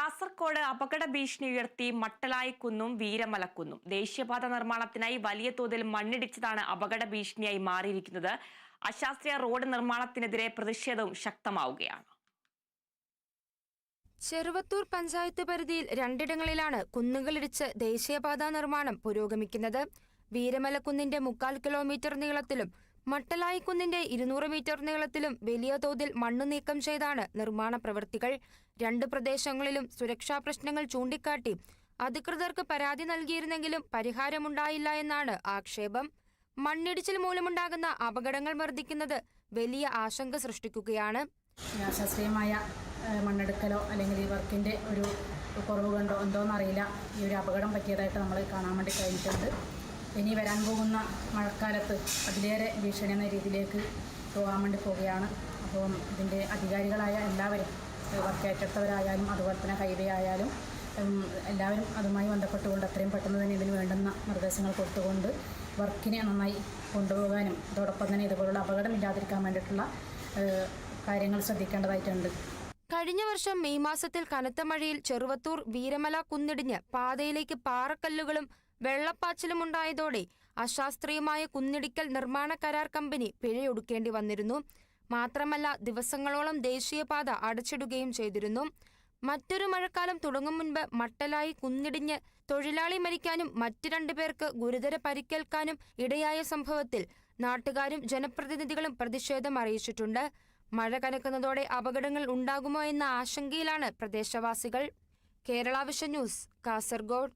കാസർകോട് അപകട ഭീഷണി ഉയർത്തി മട്ടലായിക്കുന്നും വീരമലക്കുന്നും. ദേശീയപാത നിർമ്മാണത്തിനായി വലിയ തോതിൽ മണ്ണിടിച്ചതാണ് അപകട ഭീഷണിയായി മാറിയിരിക്കുന്നത്. അശാസ്ത്രീയ റോഡ് നിർമ്മാണത്തിനെതിരെ പ്രതിഷേധവും ശക്തമാവുകയാണ്. ചെറുവത്തൂർ പഞ്ചായത്ത് പരിധിയിൽ രണ്ടിടങ്ങളിലാണ് കുന്നുകളിടിച്ച് ദേശീയപാതാ നിർമ്മാണം പുരോഗമിക്കുന്നത്. വീരമലക്കുന്നിന്റെ മുക്കാൽ കിലോമീറ്റർ നീളത്തിലും മട്ടലായിക്കുന്നിന്റെ ഇരുന്നൂറ് മീറ്റർ നീളത്തിലും വലിയ തോതിൽ മണ്ണ് നീക്കം ചെയ്താണ് നിർമ്മാണ പ്രവൃത്തികൾ. രണ്ട് പ്രദേശങ്ങളിലും സുരക്ഷാ പ്രശ്നങ്ങൾ ചൂണ്ടിക്കാട്ടി അധികൃതർക്ക് പരാതി നൽകിയിരുന്നെങ്കിലും പരിഹാരമുണ്ടായില്ല എന്നാണ് ആക്ഷേപം. മണ്ണിടിച്ചിൽ മൂലമുണ്ടാകുന്ന അപകടങ്ങൾ വർദ്ധിക്കുന്നത് വലിയ ആശങ്ക സൃഷ്ടിക്കുകയാണ്. ശാസ്ത്രീയമായ മണ്ണെടുക്കലോ അല്ലെങ്കിൽ ഈ വർക്കിന്റെ ഒരു കുറവ് കണ്ടോ എന്തോന്നറിയില്ല. ഈ ഒരു അപകടം പറ്റിയതായിട്ട് നമ്മൾ കാണാൻ വേണ്ടി കഴിഞ്ഞിട്ടുണ്ട്. ഇനി വരാൻ പോകുന്ന മഴക്കാലത്ത് അതിലേറെ ഭീഷണി എന്ന രീതിയിലേക്ക് പോകാൻ വേണ്ടി പോവുകയാണ്. അപ്പോൾ ഇതിന്റെ അധികാരികളായ എല്ലാവരും വർക്ക് അതുപോലെ തന്നെ ഹൈവേ ആയാലും എല്ലാവരും അതുമായി ബന്ധപ്പെട്ടുകൊണ്ട് എത്രയും പെട്ടെന്ന് തന്നെ ഇതിന് വേണ്ടുന്ന നിർദ്ദേശങ്ങൾ കൊടുത്തുകൊണ്ട് വർക്കിനെ നന്നായി കൊണ്ടുപോകാനും അതോടൊപ്പം തന്നെ ഇതുപോലുള്ള അപകടം ഇല്ലാതിരിക്കാൻ വേണ്ടിയിട്ടുള്ള കാര്യങ്ങൾ ശ്രദ്ധിക്കേണ്ടതായിട്ടുണ്ട്. കഴിഞ്ഞ വർഷം മെയ് മാസത്തിൽ കനത്ത മഴയിൽ ചെറുവത്തൂർ വീരമല കുന്നിടിഞ്ഞ് പാതയിലേക്ക് പാറക്കല്ലുകളും വെള്ളപ്പാച്ചിലും ഉണ്ടായതോടെ അശാസ്ത്രീയമായ കുന്നിടിക്കൽ നിർമ്മാണ കരാർ കമ്പനി പിഴയൊടുക്കേണ്ടി വന്നിരുന്നു. മാത്രമല്ല ദിവസങ്ങളോളം ദേശീയപാത അടച്ചിടുകയും ചെയ്തിരുന്നു. മറ്റൊരു മഴക്കാലം തുടങ്ങും മുൻപ് മട്ടലായി കുന്നിടിഞ്ഞ് തൊഴിലാളി മരിക്കാനും മറ്റു രണ്ടു പേർക്ക് ഗുരുതര പരിക്കേൽക്കാനും ഇടയായ സംഭവത്തിൽ നാട്ടുകാരും ജനപ്രതിനിധികളും പ്രതിഷേധം അറിയിച്ചിട്ടുണ്ട്. മഴ കനക്കുന്നതോടെ അപകടങ്ങൾ ഉണ്ടാകുമോ എന്ന ആശങ്കയിലാണ് പ്രദേശവാസികൾ. Kerala vision news Kasaragod.